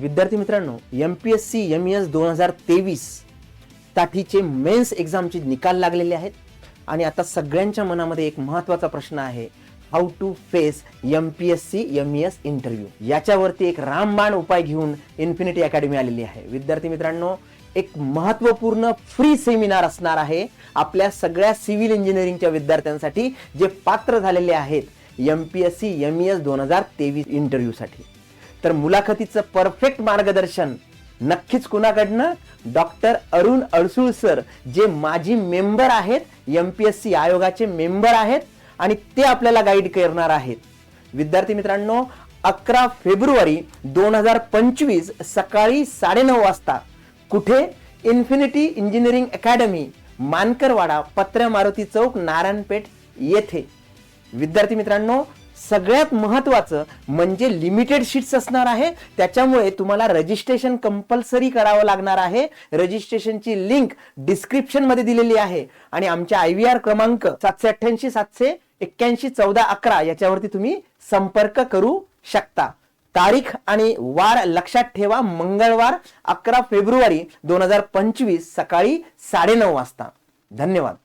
विद्यार्थी मित्रांनो M P S C M S दोन हजार तेवीस साठीचे मेन्स एक्झामचे निकाल लागलेले आहेत. आणि आता सगळ्यांच्या मनामध्ये एक महत्त्वाचा प्रश्न आहे how to face M P S C M S interview याच्यावरती एक रामबाण उपाय घेऊन इन्फिनिटी अकॅडमी आलेली आहे. विद्यार्थी मित्रांनो एक महत्त्वपूर्ण फ्री सेमिनार असणार आहे आपल्या सगळ्या सिव्हिल इंजिनिअरिंगच्या विद्यार्थ्यांसाठी जे पात्र झालेले आहेत M P S C M S दोन हजार तेवीस इंटरव्ह्यूसाठी तर मुलाखतीचं परफेक्ट मार्गदर्शन नक्कीच कुणाकडनं? डॉक्टर अरुण अडसूळ सर जे माजी मेंबर आहेत एम पी एस सी आयोगाचे मेंबर आहेत आणि ते आपल्याला गाईड करणार आहेत. विद्यार्थी मित्रांनो अकरा फेब्रुवारी दोन हजार पंचवीस सकाळी साडेनऊ वाजता कुठे? इन्फिनिटी इंजिनिअरिंग अकॅडमी मानकरवाडा पत्र मारुती चौक नारायणपेठ येथे. विद्यार्थी मित्रांनो सगळ्यात महत्वाचं म्हणजे लिमिटेड शीट्स असणार आहे. त्याच्यामुळे तुम्हाला रजिस्ट्रेशन कंपल्सरी करावं लागणार आहे. रजिस्ट्रेशनची लिंक डिस्क्रिप्शनमध्ये दिलेली आहे. आणि आमच्या आय व्ही आर क्रमांक सातशे अठ्ठ्याऐंशी सातशे एक्क्याऐंशी चौदा अकरा याच्यावरती तुम्ही संपर्क करू शकता. तारीख आणि वार लक्षात ठेवा. मंगळवार अकरा फेब्रुवारी दोन हजार पंचवीस सकाळी साडेनऊ वाजता. धन्यवाद.